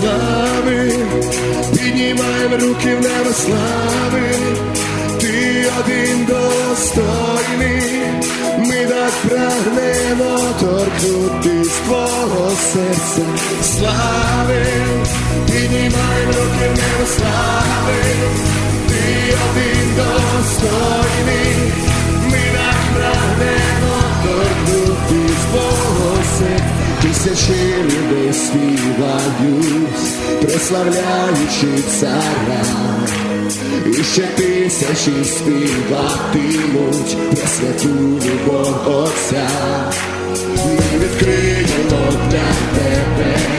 слави, піднімаємо руки в небо слави, ти один достойний, ми так прагнемо торкнутись твого серця, слави, піднімаємо руки в небо слави, ти один достойний. співають, прославляючи царя, і ще тисячі співатимуть про святу любов Отця. Ми відкриємо для тебе.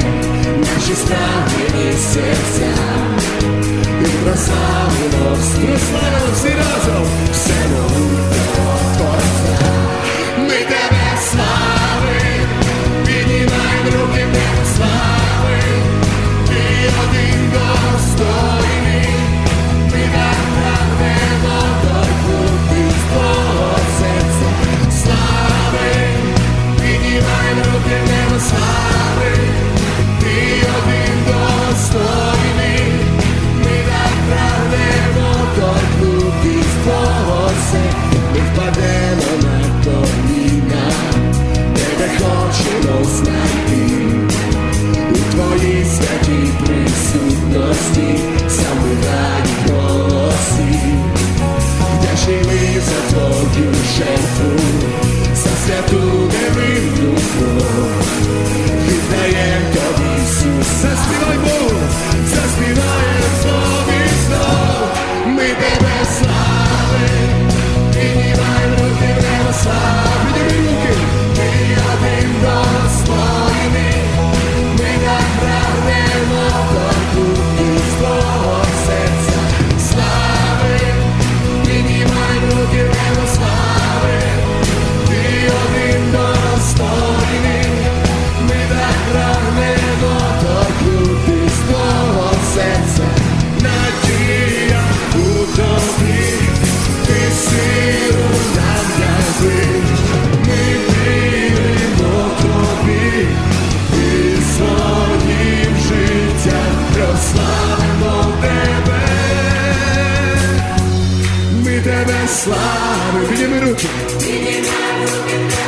слави. Підніми руки. Підніми руки.